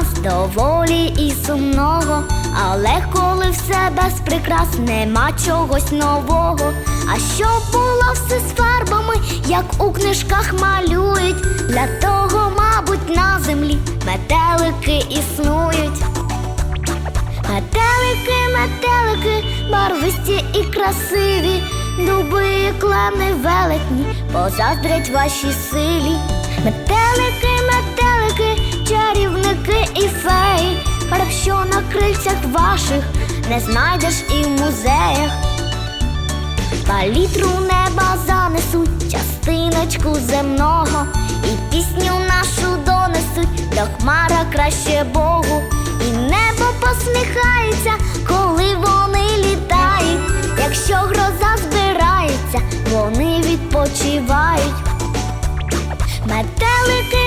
час доволі і сумного, але коли все без прикрас, нема чогось нового. А щоб було все з фарбами, як у книжках малюють, для того, мабуть, на землі метелики існують. Метелики, метелики, барвисті і красиві, дуби і клени велетні, позаздрять вашій силі. Метелики, крильцях ваших не знайдеш і в музеях. Палітру неба занесуть, частиночку земного, і пісню нашу донесуть до хмара краще Богу, і небо посміхається, коли вони літають. Якщо гроза збирається, вони відпочивають. Метелики,